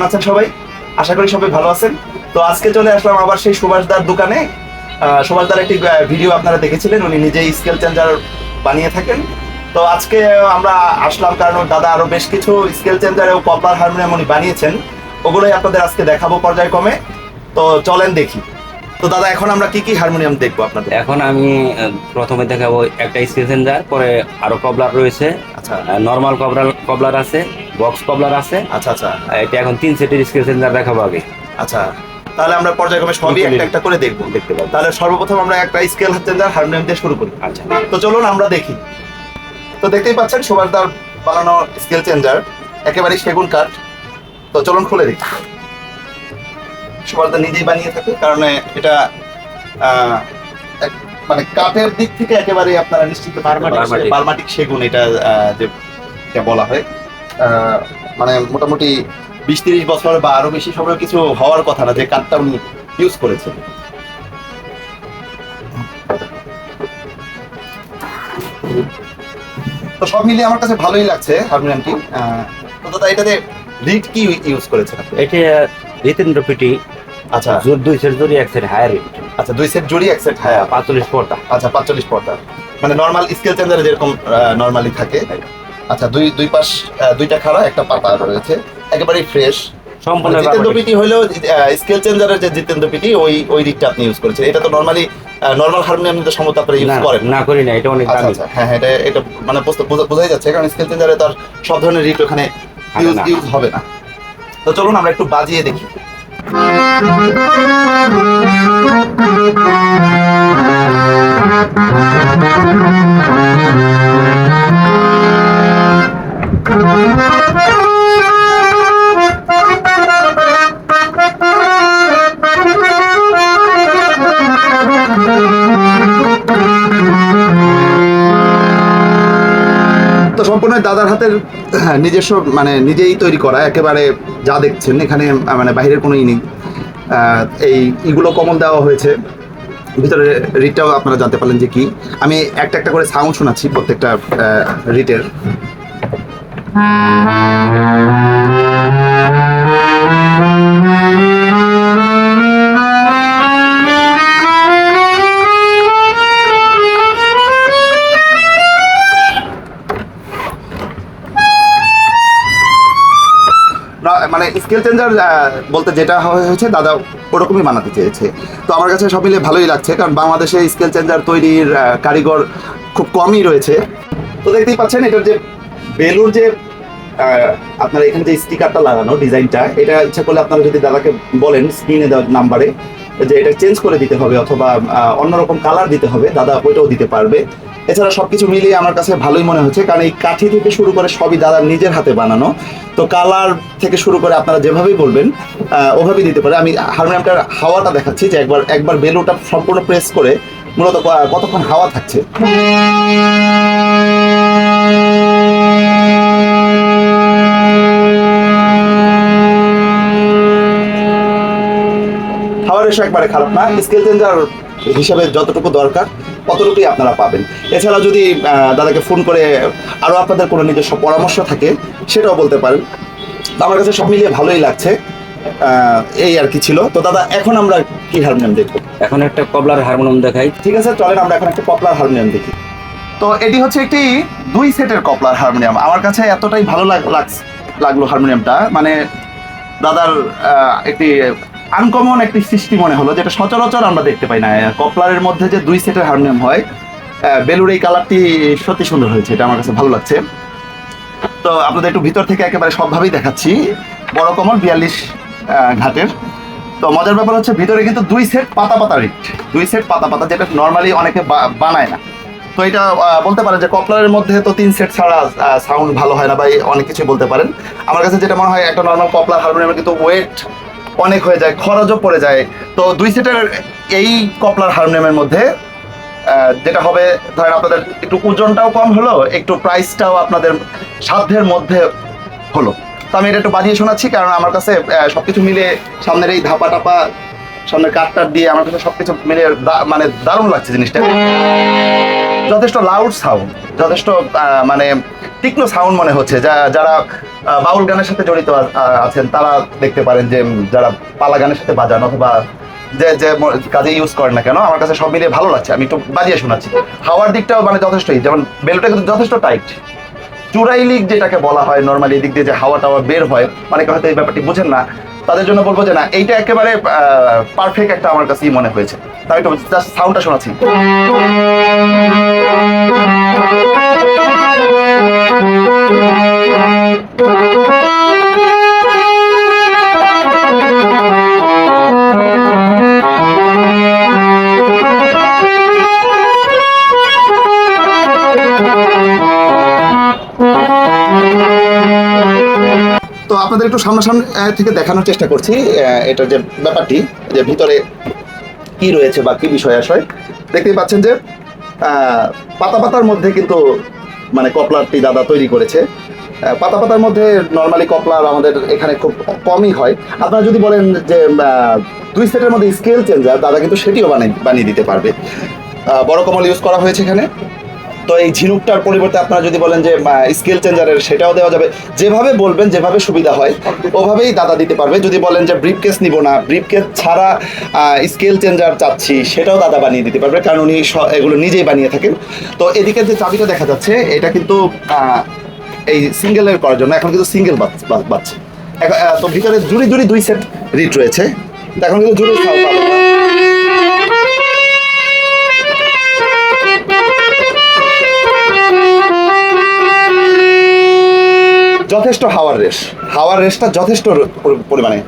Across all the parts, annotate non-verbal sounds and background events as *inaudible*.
কেমন আছেন সবাই? আশা করি সবাই ভালো আছেন। তো আজকে চলে আসলাম আবার সেই সুভাষদার দোকানে। সুভাষদার একটি ভিডিও আপনারা দেখেছিলেন উনি নিজেই স্কেল চেঞ্জার বানিয়ে থাকেন। তো আজকে আমরা আসলাম কারণ দাদা আরও বেশ কিছু স্কেল চেঞ্জার ও পপুলার হারমোনিয়াম উনি বানিয়েছেন। ওগুলোই আপনাদের আজকে দেখাবো পর্যায়ক্রমে। তো চলেন দেখি। তো দাদা এখন আমরা কি কি হারমোনিয়াম দেখব আপনাদের? এখন আমি প্রথমে দেখাবো একটা স্টেশনজার পরে আরও কবলার রয়েছে। আচ্ছা। নর্মাল কবলার কবলার আছে। বক্স কবলার আছে। আচ্ছা আচ্ছা। এটা এখন তিন সেটের স্টেশনজার দেখাবো আগে। আচ্ছা তাহলে আমরা পর্যায়ক্রমে সবই একটা একটা করে দেখব। দেখতে পাবো। তাহলে সর্বপ্রথম আমরা একটা স্কেল চেঞ্জার হারমোনিয়াম দিয়ে শুরু করি। আচ্ছা। তো চলুন আমরা দেখি। তো দেখতেই পাচ্ছেন সুভাষদার বানানো স্কেল চেঞ্জার একেবারে সেগুন কাঠ। তো চলুন খুলে দেখি। সুভাষদা নিজেই বানিয়ে থাকে কারণ এটা আহ, মানে কাঠের দিক থেকে একেবারে আপনারা নিশ্চিত। বার্মাটিক। সেগুন এটা যে বলা হয়। মানে মোটামুটি বিশ তিরিশ বছর বা আরও বেশি সময় কিছু হওয়ার কথা না যে কাঠটা উনি ইউজ করেছেন। তো সব মিলিয়ে আমার কাছে ভালোই লাগছে হারমোনিয়ামটি তো দাদা এটাতে রিড কি ইউজ করেছেন? এটা রিতেন্দ্র পিটি আচ্ছা। জোর দুই সেট জোরি এক সেট হায়ার রেট। আচ্ছা দুই সেট জুড়ি এক সেট হ্যাঁ পাঁচচল্লিশ পর্দা। আচ্ছা পাঁচচল্লিশ পর্দা। মানে নর্মাল স্কেল চেঞ্জারে যেরকম নর্মালি থাকে। আচ্ছা দুই দুই পাশ দুইটা খাড়া একটা পাতা রয়েছে। একেবারেই ফ্রেশ সম্পূর্ণ জিতেন্দ্র বার্মাটিক। পিটি হলেও স্কেল চেঞ্জারের যে জিতেন্দ্র পিটি ওই ওই দিকটা আপনি ইউজ করেছেন। এটা তো নর্মালি নর্মাল হারমোনিয়াম তো সম্ভবত আপনারা ইউজ করেন। না করি না এটা অনেক আচ্ছা দামি। আচ্ছা হ্যাঁ হ্যাঁ এটা এটা মানে বোঝাই যাচ্ছে কারণ স্কেল চেঞ্জারে তার সব ধরনের রিট ওখানে ইউজ ইউজ হবে না। তো চলুন আমরা একটু বাজিয়ে দেখি। *coughs* নিজস্ব মানে নিজেই তৈরি করা, একেবারে যা দেখছেন, এখানে মানে বাইরের কোনো ই নেই। এই ইগুলো কমন দেওয়া হয়েছে। ভিতরে রিটটাও আপনারা জানতে পারলেন যে কি। আমি একটা একটা করে সাউন্ড শোনাচ্ছি প্রত্যেকটা রিটের মানে স্কেল চেঞ্জার বলতে যেটা হয়েছে, দাদা ওরকমই বানাতে চেয়েছে। তো আমার কাছে সব মিলিয়ে ভালোই লাগছে, কারণ বাংলাদেশে স্কেল চেঞ্জার তৈরির কারিগর খুব কমই রয়েছে। তো দেখতেই পাচ্ছেন, এটার যে বেলুর যে আপনার এখানে যে স্টিকারটা লাগানো, ডিজাইনটা, এটা ইচ্ছা করলে আপনারা যদি দাদাকে বলেন স্ক্রিনে দেওয়ার নাম্বারে যে এটা চেঞ্জ করে দিতে হবে, অথবা অন্যরকম কালার দিতে হবে, দাদা ওইটাও দিতে পারবে। এছাড়া সবকিছু মিলিয়ে আমার কাছে ভালোই মনে হচ্ছে, কারণ এই কাঠি থেকে শুরু করে সবই দাদার নিজের হাতে বানানো। তো কালার থেকে শুরু করে আপনারা যেভাবেই বলবেন ওভাবেই দিতে পারে। আমি হারমোনিয়ামটার হাওয়াটা দেখাচ্ছি যে একবার একবার বেলুটা সম্পূর্ণ প্রেস করে মূলত কতক্ষণ হাওয়া থাকছে। হাওয়ার রেশো একবারে খারাপ না স্কেল চেঞ্জার হিসাবে যতটুকু দরকার। ততটুকুই আপনারা পাবেন। এছাড়া যদি দাদাকে ফোন করে আরও আপনাদের কোনো নিজস্ব পরামর্শ থাকে সেটাও বলতে পারেন। আমার কাছে সব মিলিয়ে ভালোই লাগছে। এই আর কি ছিল। তো দাদা এখন আমরা কি হারমোনিয়াম দেখব? এখন একটা কবলার হারমোনিয়াম দেখাই। ঠিক আছে চলেন আমরা এখন একটা পপুলার হারমোনিয়াম দেখি। তো এটি হচ্ছে একটি দুই সেটের কপলার হারমোনিয়াম আমার কাছে এতটাই ভালো লাগ- লাগ- লাগল হারমোনিয়ামটা মানে দাদার আহ, একটি আনকমন একটি সৃষ্টি মনে হলো, যেটা সচরাচর আমরা দেখতে পাই না। কপলারের মধ্যে যে দুই সেটের হারমোনিয়াম হয় বেলুর এই কালারটি সত্যি সুন্দর হয়েছে, এটা আমার কাছে ভালো লাগছে। তো আপনাদের একটু ভিতর থেকে একেবারে সবভাবেই দেখাচ্ছি, বড় কমল বিয়াল্লিশ ঘাটের। তো মজার ব্যাপার হচ্ছে ভিতরে কিন্তু দুই সেট পাতা পাতা রিট দুই সেট পাতা পাতা, যেটা নর্মালি অনেকে বানায় না। তো এটা বলতে পারেন যে কপলারের মধ্যে তো তিন সেট ছাড়া সাউন্ড ভালো হয় না বা অনেক কিছু বলতে পারেন। আমার কাছে যেটা মনে হয় একটা নর্মাল কপলার হারমোনিয়ামের কিন্তু ওয়েট অনেক হয়ে যায় খরচও পড়ে যায়। তো দুই সেটের এই কপলার হারমোনিয়ামের মধ্যে যেটা হবে ধরেন আপনাদের একটু ওজনটাও কম হলো একটু প্রাইসটাও আপনাদের সাধ্যের মধ্যে হলো। তো আমি এটা একটু বাজিয়ে শোনাচ্ছি কারণ আমার কাছে আহ, সবকিছু মিলে সামনের এই ধাপা টাপা সামনের কাঠটার দিয়ে আমার কাছে সবকিছু মিলে দা- মানে দারুণ লাগছে জিনিসটা। যথেষ্ট লাউড সাউন্ড যথেষ্ট মানে তীক্ষ্ণ সাউন্ড মনে হচ্ছে। যা, যারা বাউল গানের সাথে জড়িত আছেন, তারা দেখতে পারেন যে যারা পালা গানের সাথে বাজান অথবা যে যে কাজে ইউজ করেন না কেন, আমার কাছে সব মিলিয়ে ভালো লাগছে। আমি একটু বাজিয়ে শোনাচ্ছি। হাওয়ার দিকটাও মানে যথেষ্টই, যেমন বেলুটা কিন্তু যথেষ্ট টাইট চূড়াই লিক যেটাকে বলা হয় নর্মালি এদিক দিয়ে যে হাওয়া টাওয়া বের হয়, অনেকে হয়তো এই ব্যাপারটি বুঝেন না। তাদের জন্য বলব যে না, এইটা একেবারে পারফেক্ট একটা আমার কাছেই মনে হয়েছে। তাই একটু জাস্ট সাউন্ডটা শোনাচ্ছি। আপনাদের একটু সামনাসামনি থেকে দেখানোর চেষ্টা করছি এটার যে ব্যাপারটি, যে ভিতরে কি রয়েছে বা কি বিষয় আশয়। দেখতেই পাচ্ছেন যে পাতা পাতার মধ্যে কিন্তু মানে কপলারটি দাদা তৈরি করেছে। পাতা পাতার মধ্যে নর্মালি কপলার আমাদের এখানে খুব কমই হয়। আপনারা যদি বলেন যে দুই সেটের মধ্যে স্কেল চেঞ্জার দাদা কিন্তু সেটিও বানিয়ে বানিয়ে দিতে পারবে। বড় কমল ইউজ করা হয়েছে এখানে। তো এই ঝিনুকটার পরিবর্তে আপনারা যদি বলেন যে স্কেল চেঞ্জারের সেটাও দেওয়া যাবে। যেভাবে বলবেন, যেভাবে সুবিধা হয়, ওভাবেই দাদা দিতে পারবে। যদি বলেন যে ব্রিফ কেস নিব না ব্রিফ কেস ছাড়া স্কেল চেঞ্জার চাচ্ছি, সেটাও দাদা বানিয়ে দিতে পারবে, কারণ উনি এগুলো নিজেই বানিয়ে থাকেন। তো এদিকে যে চাবিটা দেখা যাচ্ছে, এটা কিন্তু এই সিঙ্গেলের করার জন্য এখন কিন্তু সিঙ্গেল বাচ্চা তো ভিতরে জুড়ি জুড়ি দুই সেট রিট রয়েছে। এখন কিন্তু জুড়ি যথেষ্ট হাওয়ার রেশ। হাওয়ার রেশটা যথেষ্ট পরিমাণে।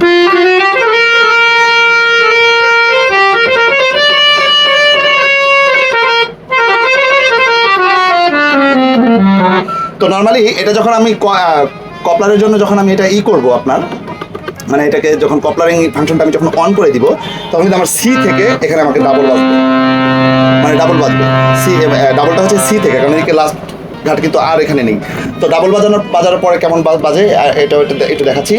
তো নর্মালি এটা যখন আমি কপলারের জন্য যখন আমি এটা ই করব আপনার মানে এটাকে যখন কপলারিং ফাংশনটা আমি যখন অন করে দিব, তখন কিন্তু আমার সি থেকে এখানে আমাকে ডাবল বাজবে। মানে ডাবল বাজবে। সি ডাবলটা হচ্ছে সি থেকে, কারণ এদিকে লাস্ট ঘাট কিন্তু আর এখানে নেই। তো ডাবল বাজানোর বাজার পরে কেমন বাজে? এটা এটা দেখাচ্ছি।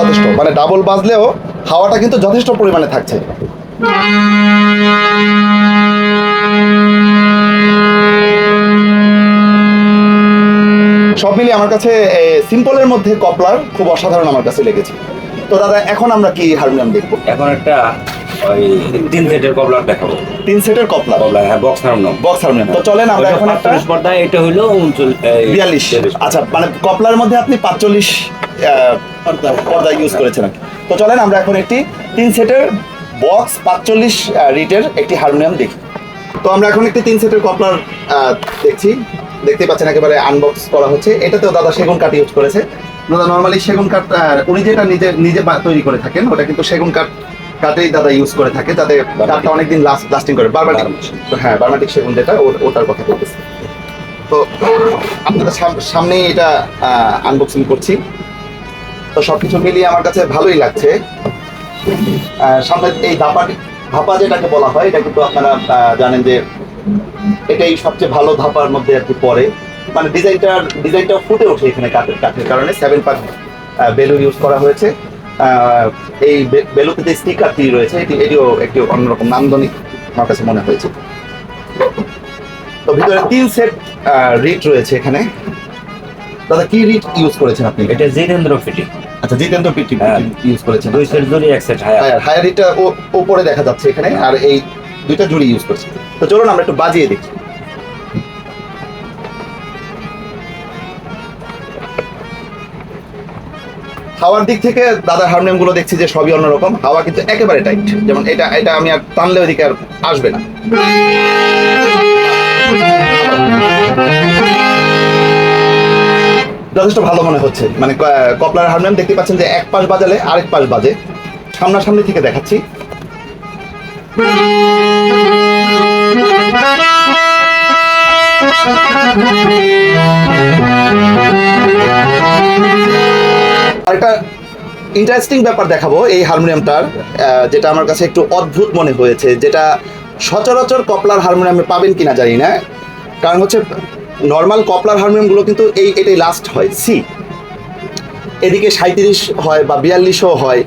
যথেষ্ট। মানে ডাবল বাজলেও হাওয়াটা কিন্তু যথেষ্ট পরিমাণে থাকছে। সব মিলিয়ে আমার কাছে সিম্পলের মধ্যে কপলার খুব অসাধারণ আমার কাছে লেগেছে। তো দাদা এখন আমরা কি হারমোনিয়াম দেখব? এখন একটা ওই তিন সেটের কবলার দেখাবো। তিন সেটের কপলার? কবলার হ্যাঁ বক্স হারমোনিয়াম বক্স হারমোনিয়াম তো চলেন আমরা এখন একটা পর্দা এটা উনচল্লিশ বিয়াল্লিশ। আচ্ছা মানে কপলার মধ্যে আপনি পাঁচচল্লিশ পর্দা ইউজ করেছেন তো চলেন আমরা এখন একটি তিন সেটের বক্স পাঁচচল্লিশ রিটের একটি হারমোনিয়াম দেখি। তো আমরা এখন একটি তিন সেটের কপলার দেখছি। দেখতে পাচ্ছেন একেবারে আনবক্স করা হচ্ছে। এটাতেও দাদা সেগুন কাঠ ইউজ করেছে। দাদা নর্মালি সেগুন কাঠ উনি যেটা নিজে নিজে তৈরি করে থাকেন ওটা কিন্তু সেগুন কাঠ কাঠেই দাদা ইউজ করে থাকে। যাতে কাঠটা অনেকদিন লাস্ট লাস্টিং করে। বারবাটিক। হ্যাঁ বারবাটিক সেগুন যেটা ওটার কথা বলতেছি। তো আপনাদের সাম- সামনেই এটা আনবক্সিং করছি। তো সবকিছু মিলিয়ে আমার কাছে ভালোই লাগছে। সামনে এই ধাপা ধাপা যেটাকে বলা হয়, এটা কিন্তু আপনারা জানেন যে এটাই সবচেয়ে ভালো ধাপার মধ্যে আর কি পড়ে মানে ডিজাইনটা ডিজাইনটা ফুটে ওঠে এখানে কাঠের কাঠের কারণে সেভেন পার্ট বেলুন ইউজ করা হয়েছে। এই বেলুতে যে স্টিকারটি রয়েছে, এটি, এটিও একটি অন্যরকম নান্দনিক আমার কাছে মনে হয়েছে। তো ভিতরে তিন সেট রিট রয়েছে এখানে। দাদা, কি রিট ইউজ করেছেন আপনি? এটা জিতেন্দ্র ফিটিং। আচ্ছা জিতেন্দ্র পিটি হ্যাঁ। ইউজ করেছেন? দুই সেট জুড়ি এক সেট হায়ার। হায়ার হায়ার রিটটা উপরে দেখা যাচ্ছে এখানে আর এই দুইটা জুড়ি ইউজ করছে তো চলুন আমরা একটু বাজিয়ে দেখি। হাওয়ার দিক থেকে দাদার হারমোনিয়ামগুলো দেখছি যে সবই অন্যরকম। হাওয়া কিন্তু একেবারে টাইট যেমন এটা এটা আমি আর টানলে ওইদিকে আর আসবে না। যথেষ্ট ভালো মনে হচ্ছে। মানে কপলার হারমোনিয়াম দেখতে পাচ্ছেন যে এক পাশ বাজালে আরেক পাশ বাজে। সামনাসামনি থেকে দেখাচ্ছি। আরেকটা ইন্টারেস্টিং ব্যাপার দেখাবো এই হারমোনিয়ামটার যেটা আমার কাছে একটু অদ্ভুত মনে হয়েছে, যেটা সচরাচর কপলার হারমোনিয়ামে পাবেন কিনা জানি না। কারণ হচ্ছে নর্মাল কপলার হারমোনিয়ামগুলো কিন্তু এই, এটাই লাস্ট হয় সি এদিকে সাঁত্রিশ হয় বা বিয়াল্লিশও হয়।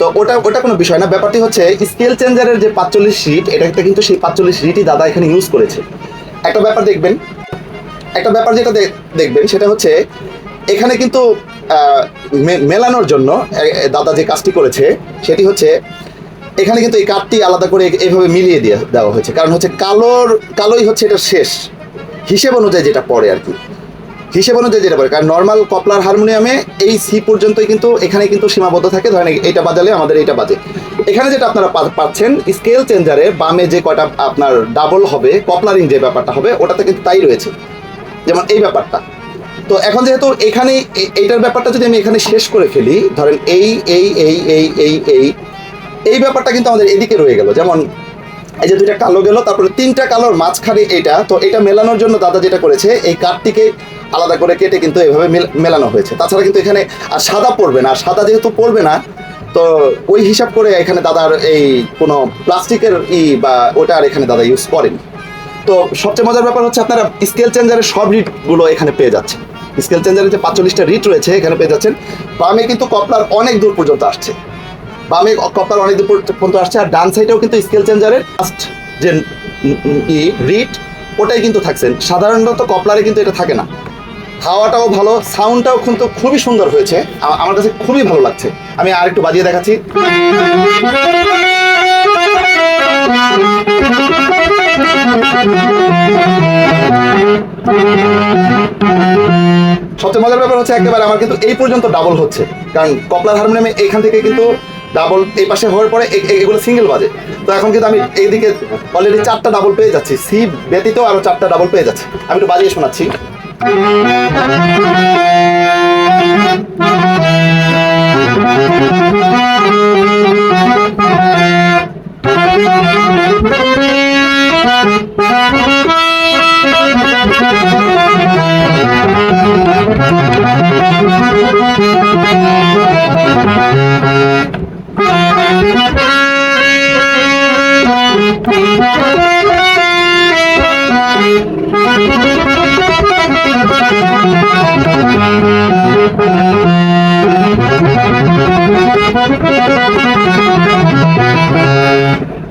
তো ওটা ওটা কোনো বিষয় না। ব্যাপারটি হচ্ছে স্কেল চেঞ্জারের যে পাঁচচল্লিশ রিট এটাতে কিন্তু সেই পাঁচচল্লিশ রিটই দাদা এখানে ইউজ করেছে। একটা ব্যাপার দেখবেন, একটা ব্যাপার যেটা দেখবেন, সেটা হচ্ছে, এখানে কিন্তু মেলানোর জন্য দাদা যে কাজটি করেছে, সেটি হচ্ছে, এখানে কিন্তু এই কাঠটি আলাদা করে এইভাবে মিলিয়ে দিয়ে দেওয়া হয়েছে। কারণ হচ্ছে কালোর, কালোই হচ্ছে এটা শেষ। হিসেব অনুযায়ী যেটা পড়ে আর কি। হিসেব অনুযায়ী যেটা পড়ে, কারণ নর্মাল কপলার হারমোনিয়ামে এই সি পর্যন্তই কিন্তু এখানে কিন্তু সীমাবদ্ধ থাকে। ধরেন এইটা বাজালে, আমাদের এইটা বাজে। এখানে যেটা আপনারা পাচ্ছেন স্কেল চেঞ্জারে বামে যে কয়টা আপনার ডাবল হবে কপলারিং যে ব্যাপারটা হবে, ওটাতে কিন্তু তাই রয়েছে। যেমন এই ব্যাপারটা। তো এখন যেহেতু এখানে এইটার ব্যাপারটা যদি আমি এখানে শেষ করে ফেলি, ধরেন এই এই এই এই এই এই এই ব্যাপারটা কিন্তু আমাদের এদিকে রয়ে গেল। যেমন এই যে দুইটা কালো গেল, তারপরে তিনটা কালোর মাঝখানে এটা। তো এটা মেলানোর জন্য দাদা যেটা করেছে, এই কাঠটিকে আলাদা করে কেটে কিন্তু এভাবে মেলানো হয়েছে। তাছাড়া কিন্তু এখানে আর সাদা পড়বে না, আর সাদা যেহেতু পড়বে না, তো ওই হিসাব করে এখানে দাদার এই কোনো প্লাস্টিকের ই বা ওটা আর এখানে দাদা ইউজ করেন। তো সবচেয়ে মজার ব্যাপার হচ্ছে আপনারা স্কেল চেঞ্জারের সব রিটগুলো এখানে পেয়ে যাচ্ছেন। স্কেল চেঞ্জারের যে পাঁচচল্লিশটা রিট রয়েছে, এখানে পেয়ে যাচ্ছেন। বামে কিন্তু কপলার অনেক দূর পর্যন্ত আসছে। বামে কপলার অনেক দূর পর্যন্ত আসছে, আর ডান সাইডেও কিন্তু স্কেল চেঞ্জারের ফার্স্ট যে ই রিট ওটাই কিন্তু থাকছেন সাধারণত কপলারে কিন্তু এটা থাকে না। হাওয়াটাও ভালো সাউন্ডটাও কিন্তু খুবই সুন্দর হয়েছে। আমার কাছে খুবই ভালো লাগছে। আমি আর একটু বাজিয়ে দেখাচ্ছি। সবচেয়ে মজার ব্যাপার হচ্ছে একেবারে আমার কিন্তু এই পর্যন্ত ডাবল হচ্ছে। কারণ কপলার হারমোনিয়ামে এইখান থেকে কিন্তু ডাবল এই পাশে হওয়ার পরে এগুলো সিঙ্গেল বাজে। তো এখন কিন্তু আমি এইদিকে অলরেডি চারটা ডাবল পেয়ে যাচ্ছি। সি ব্যতীত আরও চারটা ডাবল পেয়ে যাচ্ছি। আমি একটু বাজিয়ে শোনাচ্ছি।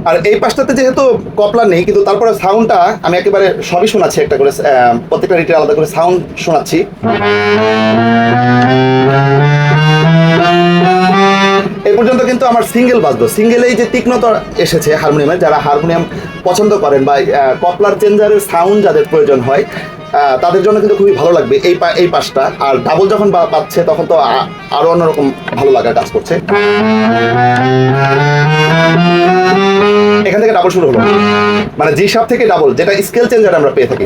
আর এই পাশটাতে যেহেতু কপলা নেই, কিন্তু তারপরে সাউন্ডটা আমি একেবারে সবই শোনাচ্ছি একটা করে প্রত্যেকটা রিটে আলাদা করে সাউন্ড শোনাচ্ছি। এই পর্যন্ত কিন্তু আমার সিঙ্গেল বাজলো। সিঙ্গেলেই যে তীক্ষ্ণতা এসেছে হারমোনিয়ামে যারা হারমোনিয়াম পছন্দ করেন বা আহ, কপলার চেঞ্জারের সাউন্ড যাদের প্রয়োজন হয় তাদের জন্য কিন্তু খুবই ভালো লাগবে এই এই পাশটা। আর ডাবল যখন পাচ্ছে তখন তো আ- আরও অন্যরকম ভালো লাগা কাজ করছে। এখান থেকে ডাবল শুরু হলো। মানে জি সাপ থেকে ডাবল যেটা স্কেল চেঞ্জার আমরা পেয়ে থাকি।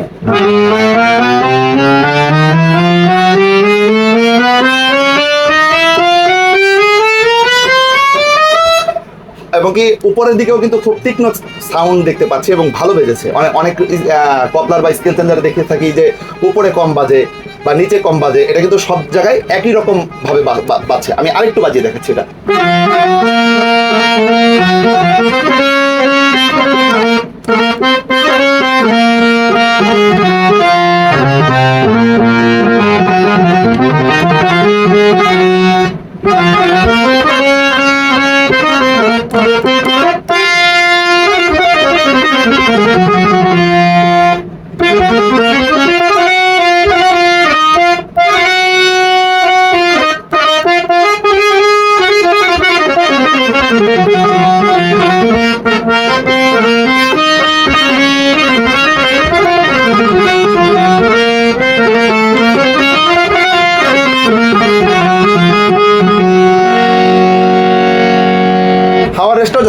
এবং কি উপরের দিকেও কিন্তু খুব তীক্ষ্ণ সাউন্ড দেখতে পাচ্ছি এবং ভালো বেজেছে। অনেক অনেক পপলার বা স্কেল চেঞ্জারে দেখে থাকি যে উপরে কম বাজে বা নিচে কম বাজে, এটা কিন্তু সব জায়গায় একই রকম ভাবে বাজছে। আমি আরেকটু বাজিয়ে দেখাচ্ছি এটা। হাওয়ার রেস্টটাও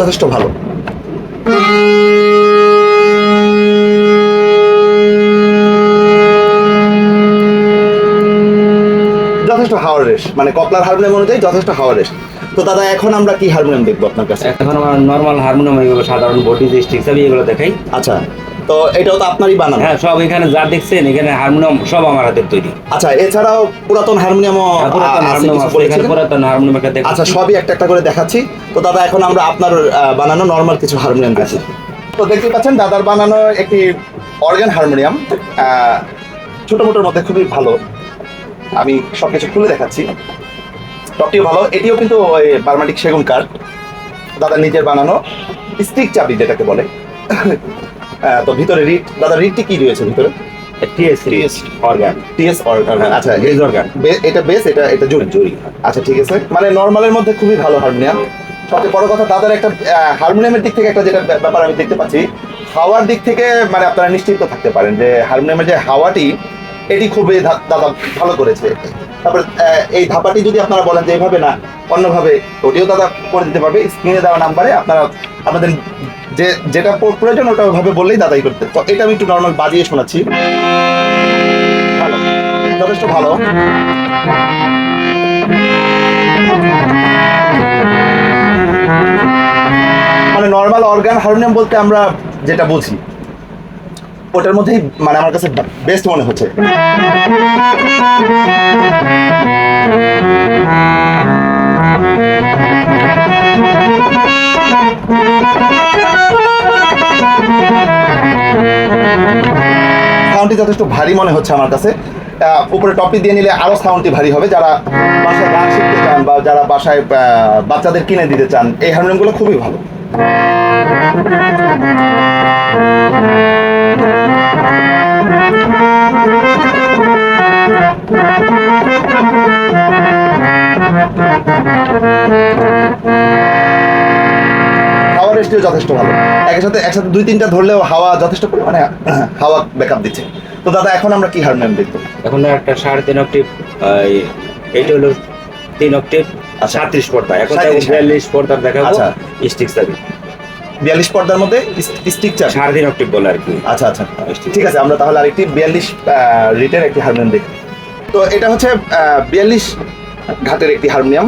যথেষ্ট ভালো। যথেষ্ট হাওয়ার রেস মানে কপলার হারমোনিয়াম অনুযায়ী যথেষ্ট হাওয়ার রেস তো দাদা এখন আমরা কি হারমোনিয়াম দেখব আপনার কাছে? এখন আমার নর্মাল হারমোনিয়াম এগুলো সাধারণ বডি যে স্ট্রিক্স আমি এগুলো দেখাই। আচ্ছা তো এটাও তো আপনারই বানানো? হ্যাঁ সব এখানে যা দেখছেন এখানে হারমোনিয়াম সব আমার হাতের তৈরি। আচ্ছা এছাড়াও পুরাতন হারমোনিয়ামও হ্যাঁ, পুরাতন হারমোনিয়াম পুরাতন হারমোনিয়াম একটা আচ্ছা সবই একটা একটা করে দেখাচ্ছি। তো দাদা এখন আমরা আপনার বানানো নর্মাল কিছু হারমোনিয়াম দেখছি তো দেখতে পাচ্ছেন দাদার বানানো একটি অর্গান হারমোনিয়াম ছোট মোটোর মধ্যে খুবই ভালো। আমি সবকিছু খুলে দেখাচ্ছি। টপটিও ভালো এটিও কিন্তু ওই বার্মাটিক সেগুন কাঠ। দাদা নিজের বানানো স্টিক চাবি যেটাকে বলে। তো ভিতরে রিট দাদা রিটটি কি রয়েছে ভিতরে? টিএস অর্গান টিএস অর্গান আচ্ছা বেজ অর্গান বে- এটা বেস এটা এটা জুড়ি। জুড়ি। আচ্ছা ঠিক আছে। মানে নর্মালের মধ্যে খুবই ভালো হারমোনিয়াম সবচেয়ে বড় কথা দাদার একটা হারমোনিয়ামের দিক থেকে একটা যেটা ব্যাপ- ব্যাপার আমি দেখতে পাচ্ছি, হাওয়ার দিক থেকে মানে আপনারা নিশ্চিন্ত থাকতে পারেন যে হারমোনিয়ামের যে হাওয়াটি, এটি খুবই দাদা ভালো করেছে। তারপরে এই ধাপাটি যদি আপনারা বলেন যে এইভাবে না, অন্যভাবে, ওটিও দাদা করে দিতে পারবে। স্ক্রিনে দেওয়া নাম্বারে আপনারা আপনাদের যে, যেটা প্রয়োজন, ওটা ওইভাবে বললেই দাদাই করতে তো এটা আমি একটু নর্মাল বাজিয়ে শোনাচ্ছি। ভালো। যথেষ্ট ভালো। মানে নর্মাল অর্গান হারমোনিয়াম বলতে আমরা যেটা বুঝি, ওটার মধ্যেই মানে আমার কাছে বেস্ট মনে হচ্ছে। সাউন্ডটি যথেষ্ট ভারী মনে হচ্ছে আমার কাছে। আহ, উপরে টপি দিয়ে নিলে আরও সাউন্ডটি ভারী হবে। যারা বাসায় গান শিখতে চান বা যারা বাসায় বাচ্চাদের কিনে দিতে চান এই হারমোনিয়ামগুলো খুবই ভালো। রেস্টিও যথেষ্ট ভালো। একসাথে একসাথে দুই তিনটা ধরলেও হাওয়া যথেষ্ট পরিমাণে হাওয়া ব্যাকআপ দিচ্ছে। তো দাদা এখন আমরা কি হারমোনিয়াম দেখব? এখন একটা সাড়ে তিন অক্টিভ এইটা হলো তিন অক্টিভ আচ্ছা। সাতত্রিশ পর্দা। এখন 37 দেখো বিয়াল্লিশ পর্দার দেখাবো আচ্ছা। স্টিক চাবি বিয়াল্লিশ পর্দার মধ্যে স্টিক চার সাড়ে তিন অক্টিভ বলে আর কি। আচ্ছা আচ্ছা। ঠিক আছে আমরা তাহলে আরেকটি বিয়াল্লিশ রিটের একটি হারমোনিয়াম দেখি। তো এটা হচ্ছে বিয়াল্লিশ ঘাটের একটি হারমোনিয়াম।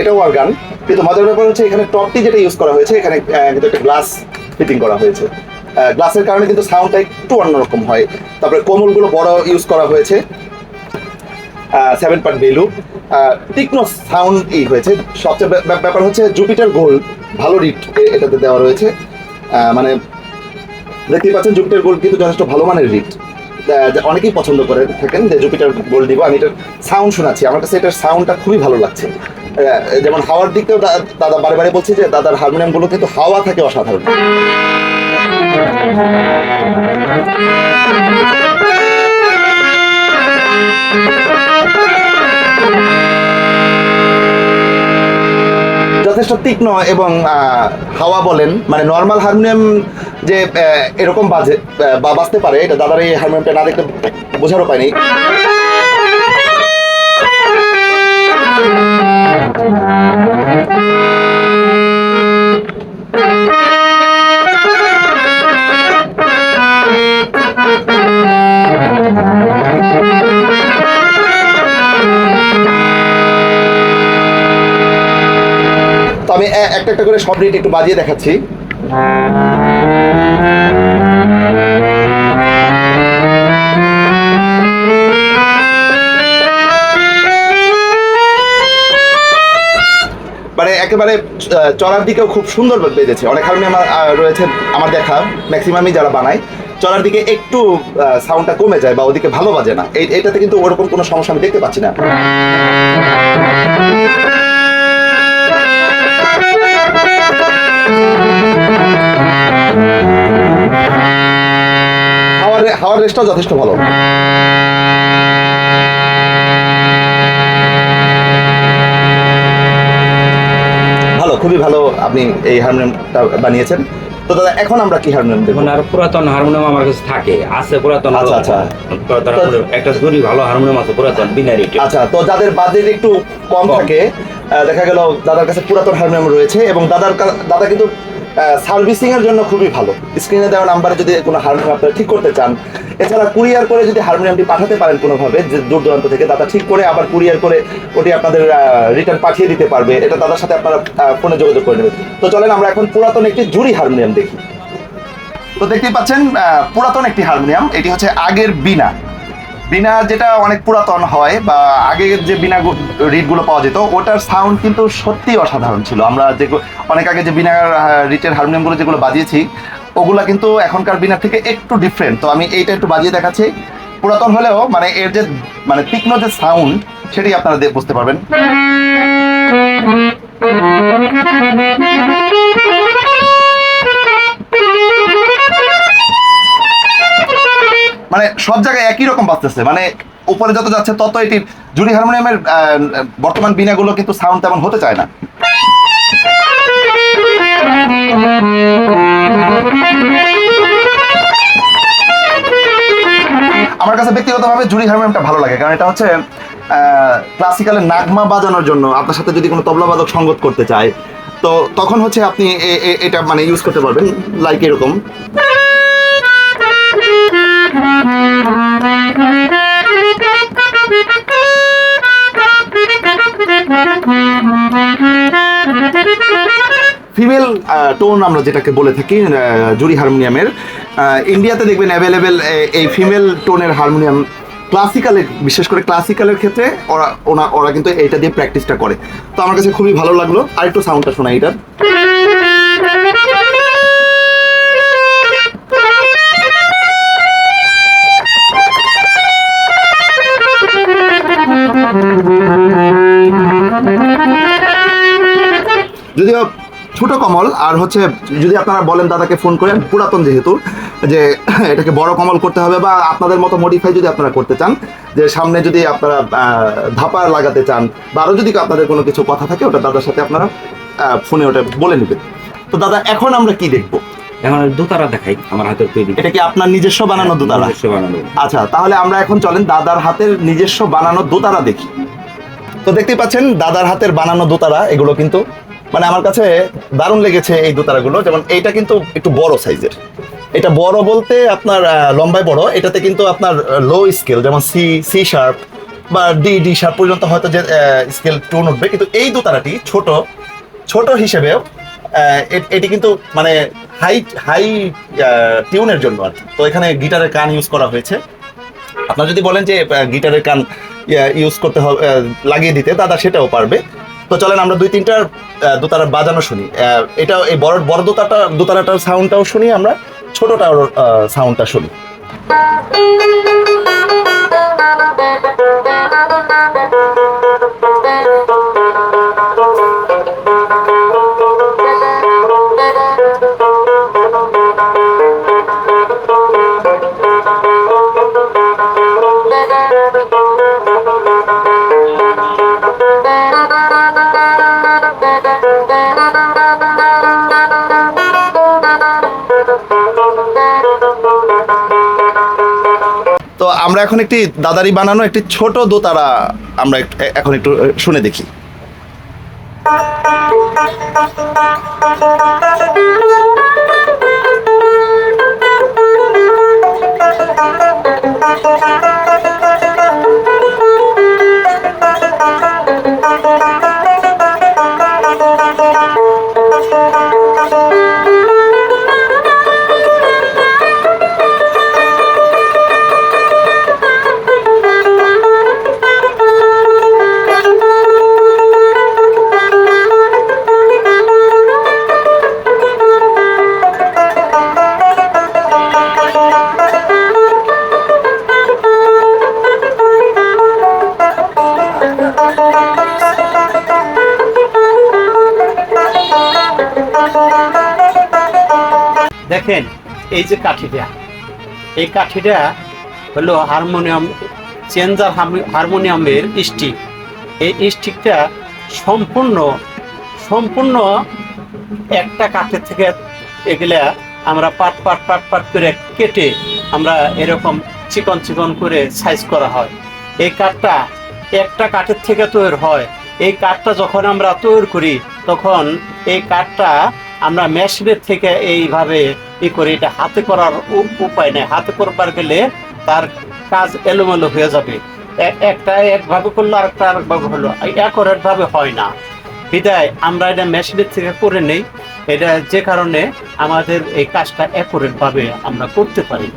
এটাও অর্গান। কিন্তু মজার ব্যাপার হচ্ছে এখানে টপটি যেটা ইউজ করা হয়েছে এখানে কিন্তু একটা গ্লাস ফিটিং করা হয়েছে। গ্লাসের কারণে কিন্তু সাউন্ডটা একটু অন্যরকম হয়। তারপরে কোমলগুলো বড় ইউজ করা হয়েছে। সেভেন পার্ট ভ্যালু টিকনো সাউন্ড ই হয়েছে। সবচেয়ে ব্যা- ব্যা- ব্যাপার হচ্ছে জুপিটার গোল্ড ভালো রিট এটাতে দেওয়া রয়েছে। মানে দেখতেই পাচ্ছেন জুপিটার গোল্ড কিন্তু যথেষ্ট ভালো মানের রিট অনেকেই পছন্দ করে থাকেন যে জুপিটার গোল্ড দিব আমি এটার সাউন্ড শোনাচ্ছি। আমার কাছে এটার সাউন্ডটা খুবই ভালো লাগছে। যেমন হাওয়ার দিকটাও দাদা বারে বারে বলছি যে, দাদার হারমোনিয়ামগুলো কিন্তু হাওয়া থাকে অসাধারণ। যথেষ্ট তীক্ষ্ণ এবং হাওয়া বলেন মানে নর্মাল হারমোনিয়াম যে এরকম বাজে বা বাজতে পারে, এটা দাদার এই হারমোনিয়ামটা না দেখতে বোঝারও পায়নি তো আমি একটা একটা করে সব রিট একটু বাজিয়ে দেখাচ্ছি। মানে একেবারে চড়ার দিকেও খুব সুন্দর বেজেছে। অনেক হারমোনিয়াম আমার রয়েছে আমার দেখা ম্যাক্সিমামই যারা বানায় চড়ার দিকে একটু সাউন্ডটা কমে যায় বা ওদিকে ভালো বাজে না। এটাতে কিন্তু ওরকম কোনো সমস্যা আমি দেখতে পাচ্ছি না। হাওয়ার রেস্টটাও যথেষ্ট ভালো। ভালো খুবই ভালো আপনি এই হারমোনিয়ামটা বানিয়েছেন। তো দাদা এখন আমরা কি হারমোনিয়াম দেখব? আর পুরাতন হারমোনিয়াম আমার কাছে থাকে। আছে পুরাতন আচ্ছা, আচ্ছা। পুরাতন একটা জুরি ভালো হারমোনিয়াম আছে পুরাতন বিনা রেটে আচ্ছা তো যাদের বাজেট একটু কম। থাকে দেখা গেল দাদার কাছে পুরাতন হারমোনিয়াম রয়েছে এবং দাদার দাদা কিন্তু সার্ভিসিং এর জন্য খুবই ভালো। স্ক্রিনে দেওয়া নাম্বারে যদি কোনো হারমোনিয়াম আপনারা ঠিক করতে চান, এছাড়া কুরিয়ার করে যদি হারমোনিয়ামটি পাঠাতে পারেন কোনোভাবে, যে দূর দূরান্ত থেকে দাদা ঠিক করে আবার কুরিয়ার করে ওটি আপনাদের রিটার্ন পাঠিয়ে দিতে পারবে। এটা দাদার সাথে আপনারা ফোনে যোগাযোগ করে নেবেন। তো চলেন আমরা এখন পুরাতন একটি জুরি হারমোনিয়াম দেখি। তো দেখতেই পাচ্ছেন পুরাতন একটি হারমোনিয়াম এটি হচ্ছে আগের বিনা বিনা যেটা অনেক পুরাতন হয় বা আগে যে বিনা রিডগুলো পাওয়া যেত, ওটার সাউন্ড কিন্তু সত্যি অসাধারণ ছিল। আমরা যে অনেক আগে যে বিনা রিটের হারমোনিয়ামগুলো যেগুলো বাজিয়েছি, ওগুলা কিন্তু এখনকার বিনার থেকে একটু ডিফারেন্ট তো আমি এইটা একটু বাজিয়ে দেখাচ্ছি। পুরাতন হলেও মানে এর যে মানে তীক্ষ্ণ যে সাউন্ড সেটাই আপনারা বুঝতে পারবেন। মানে সব জায়গায় একই রকম বাজতেছে। মানে উপরে যত যাচ্ছে তত এটির জুড়ি হারমোনিয়ামের বর্তমান বিনাগুলো কিন্তু সাউন্ড তেমন হতে চায় না। আমার কাছে ব্যক্তিগতভাবে জুড়ি হারমোনিয়ামটা ভালো লাগে, কারণ এটা হচ্ছে ক্লাসিক্যালের নাগমা বাজানোর জন্য আপনার সাথে যদি কোনো তবলা বাদক সঙ্গত করতে চায়, তো তখন হচ্ছে আপনি এটা মানে ইউজ করতে পারবেন লাইক এরকম। ফিমেল টোন আমরা যেটাকে বলে থাকি জুরি হারমোনিয়ামের। ইন্ডিয়াতে দেখবেন অ্যাভেলেবেল এই ফিমেল টোনের হারমোনিয়াম ক্লাসিক্যালে বিশেষ করে ক্লাসিক্যালের ক্ষেত্রে ওরা, ওনা, ওরা কিন্তু এইটা দিয়ে প্র্যাকটিসটা করে। তো আমার কাছে খুবই ভালো লাগল। আর একটু সাউন্ডটা শোনা এটার। যদিও ছোট কমল আর হচ্ছে যদি আপনারা বলেন দাদাকে ফোন করেন পুরাতন যেহেতু যে এটাকে বড় কমল করতে হবে বা আপনাদের মতো মডিফাই যদি আপনারা করতে চান যে সামনে যদি আপনারা ধাপা লাগাতে চান বা আরও যদি আপনাদের কোনো কিছু কথা থাকে ওটা দাদার সাথে আপনারা ফোনে ওটা বলে নেবেন। তো দাদা এখন আমরা কি দেখব? এখন দোতারা দেখাই আমার হাতের তৈরি। এটা কি আপনার নিজস্ব বানানো দোতারা? নিজস্ব বানানো। আচ্ছা তাহলে আমরা এখন চলেন দাদার হাতের নিজস্ব বানানো দোতারা দেখি। তো দেখতেই পাচ্ছেন দাদার হাতের বানানো দোতারা এগুলো কিন্তু মানে আমার কাছে দারুণ লেগেছে এই দোতারাগুলো, যেমন এইটা কিন্তু একটু বড় সাইজের। এটা বড় বলতে আপনার লম্বায় বড়, এটাতে কিন্তু আপনার লো স্কেল যেমন সি সি শার্প বা ডি ডি শার্প পর্যন্ত হয়তো যে স্কেল টোন উঠবে, কিন্তু এই দোতারাটি ছোট ছোট হিসেবেও এটি কিন্তু মানে হাই হাই টিউনের জন্য আর তো এখানে গিটারের কান ইউজ করা হয়েছে। আপনারা যদি বলেন যে গিটারের কান ইউজ করতে হবে লাগিয়ে দিতে, দাদা সেটাও পারবে। তো চলেন আমরা দুই তিনটার দোতারা বাজানো শুনি। এটা এই বড় বড় দোতাটা দোতারাটার সাউন্ডটাও শুনি আমরা ছোটটার সাউন্ডটা শুনি। আমরা এখন একটি দাদারি বানানো একটি ছোট দোতারা আমরা এখন একটু শুনে দেখি। এই যে কাঠিটা, এই কাঠিটা হলো হারমোনিয়াম চেঞ্জার হারমোনিয়ামের স্টিক। এই স্টিকটা সম্পূর্ণ সম্পূর্ণ একটা কাঠের থেকে এগুলা আমরা পাট পাট পাট পাট করে কেটে আমরা এরকম চিকন চিকন করে সাইজ করা হয়। এই কাঠটা একটা কাঠের থেকে তৈরি হয়। এই কাঠটা যখন আমরা তৈরি করি, তখন এই কাঠটা আমরা মেশিনের থেকে এইভাবে ই করি, এটা হাতে করার উপায় নেই। হাতে করবার গেলে তার কাজ এলোমেলো হয়ে যাবে। একটা একভাবে করল আর একটা আরেকভাবে হলো। একরেট ভাবে হয় না। বিদায়, আমরা এটা মেশিনের থেকে করে নেই। এটা যে কারণে আমাদের এই কাজটা অ্যাকুরেট ভাবে আমরা করতে পারি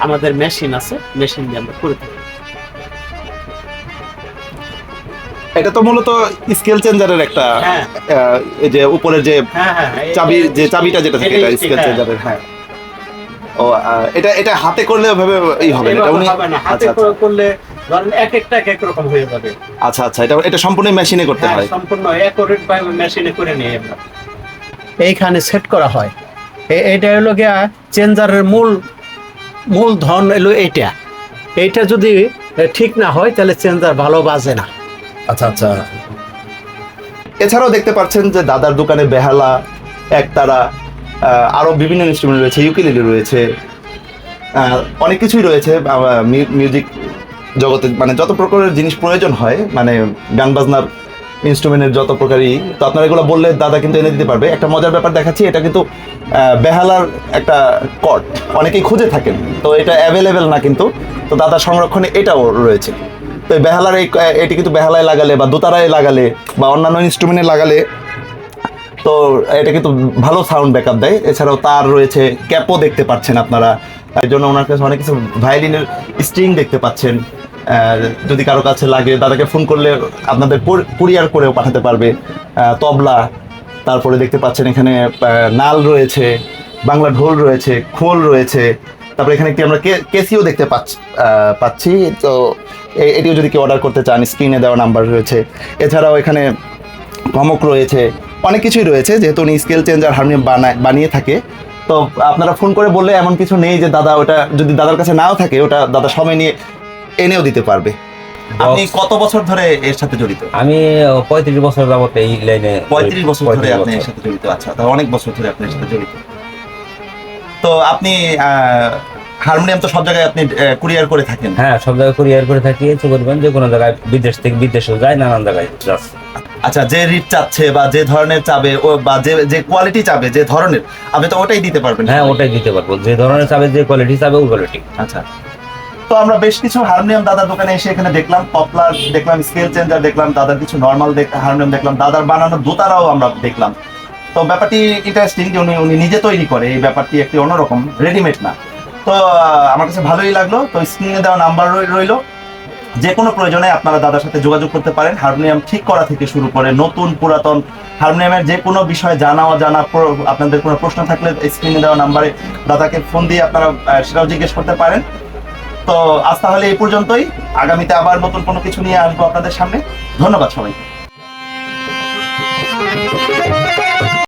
আমাদের মেশিন আছে, মেশিন দিয়ে আমরা করে থাকি। এটা তো মূলত স্কেল চেঞ্জারের একটা হ্যাঁ। যে উপরের যে হ্যাঁ হ্যাঁ চাবি যে চাবিটা যেটা থাকে এটা স্কেল। চেঞ্জারের হ্যাঁ। ও এটা এটা হাতে করলে ভাবে এই হবে এটা উনি হাতে আচ্ছা আচ্ছা। করে করলে ধরেন এক একটা এক এক রকম হয়ে যাবে। আচ্ছা আচ্ছা এটা এটা সম্পূর্ণ মেশিনে করতে হ্যাঁ সম্পূর্ণ অ্যাকুরেট ভাবে মেশিনে করে নিয়ে আমরা। এইখানে সেট করা হয়। এটা হলো গিয়া চেঞ্জারের মূল মূল ধন এলো এইটা। এইটা যদি ঠিক না হয় তাহলে চেঞ্জার ভালো বাজে না। আচ্ছা আচ্ছা। এছাড়াও দেখতে পাচ্ছেন যে দাদার দোকানে বেহালা, একতারা আরও বিভিন্ন ইনস্ট্রুমেন্ট রয়েছে ইউকিলিলি রয়েছে অনেক কিছুই রয়েছে মিউজিক জগতে মানে যত প্রকারের জিনিস প্রয়োজন হয় মানে গান বাজনার ইনস্ট্রুমেন্টের যত প্রকারই, তো আপনারা এগুলো বললে দাদা কিন্তু এনে দিতে পারবে। একটা মজার ব্যাপার দেখাচ্ছি, এটা কিন্তু বেহালার একটা কট অনেকেই খুঁজে থাকেন, তো এটা অ্যাভেলেবেল না কিন্তু, তো দাদা সংরক্ষণে এটাও রয়েছে। তো বেহালার এই এটি কিন্তু বেহালায় লাগালে বা দোতারায় লাগালে বা অন্যান্য ইনস্ট্রুমেন্টে লাগালে, তো এটা কিন্তু ভালো সাউন্ড ব্যাকআপ দেয়। এছাড়াও তার রয়েছে ক্যাপও দেখতে পাচ্ছেন আপনারা। এর জন্য ওনার কাছে অনেক কিছু ভায়োলিনের স্ট্রিং দেখতে পাচ্ছেন। যদি কারও কাছে লাগে, দাদাকে ফোন করলে আপনাদের কুরিয়ার করেও পাঠাতে পারবে। তবলা, তারপরে দেখতে পাচ্ছেন এখানে নাল রয়েছে, বাংলা ঢোল রয়েছে, খোল রয়েছে। তারপরে এখানে একটি আমরা কেসিও দেখতে পাচ্ছি। তো এটিও যদি কেউ অর্ডার করতে চান স্ক্রিনে দেওয়া নাম্বার রয়েছে। এছাড়াও এখানে ধমক রয়েছে অনেক কিছুই রয়েছে যেহেতু উনি স্কেল চেঞ্জার হারমোনিয়াম বানায় বানিয়ে থাকে। তো আপনারা ফোন করে বললে এমন কিছু নেই যে দাদা ওটা যদি দাদার কাছে নাও থাকে ওটা দাদা সময় নিয়ে এনেও দিতে পারবে। আপনি কত বছর ধরে এর সাথে জড়িত? আমি পঁয়ত্রিশ বছর যাবত এই লাইনে পঁয়ত্রিশ বছর ধরে 35 আপনি এর সাথে জড়িত। আচ্ছা তাহলে অনেক বছর ধরে আপনি এর সাথে জড়িত। তো আপনি হারমোনিয়াম তো সব জায়গায় আপনি কুরিয়ার করে থাকেন। হ্যাঁ সব জায়গায় কুরিয়ার করে থাকি। ইচ্ছে করবেন যে কোনো জায়গায় বিদেশ থেকে বিদেশেও যায় নানান জায়গায় আচ্ছা যে রিট চাচ্ছে বা যে ধরনের চাবে ও বা যে যে কোয়ালিটি চাবে যে ধরনের আপনি তো ওটাই দিতে পারবেন। হ্যাঁ ওটাই দিতে পারব। যে ধরনের চাবে যে কোয়ালিটি চাবে ওই কোয়ালিটি আচ্ছা। তো আমরা বেশ কিছু হারমোনিয়াম দাদার দোকানে এসে এখানে দেখলাম পপলার দেখলাম স্কেল চেঞ্জার দেখলাম দাদার কিছু নর্মাল হারমোনিয়াম দেখলাম দাদার বানানো দোতারাও আমরা দেখলাম। তো ব্যাপারটি ইন্টারেস্টিং যে উনি উনি নিজে তৈরি করে এই ব্যাপারটি একটি অন্যরকম রেডিমেড না। তো আমার কাছে ভালোই লাগল। তো স্ক্রিনে দেওয়া নাম্বার রইল। যে কোনো প্রয়োজনে আপনারা দাদার সাথে যোগাযোগ করতে পারেন। হারমোনিয়াম ঠিক করা থেকে শুরু করে নতুন পুরাতন হারমোনিয়ামের যে কোনো বিষয়ে জানা, অজানা আপনাদের কোনো প্রশ্ন থাকলে স্ক্রিনে দেওয়া নাম্বারে দাদাকে ফোন দিয়ে আপনারা সেটাও জিজ্ঞেস করতে পারেন। তো আজ তাহলে এই পর্যন্তই। আগামীতে আবার নতুন কোনো কিছু নিয়ে আসব আপনাদের সামনে। ধন্যবাদ সবাইকে।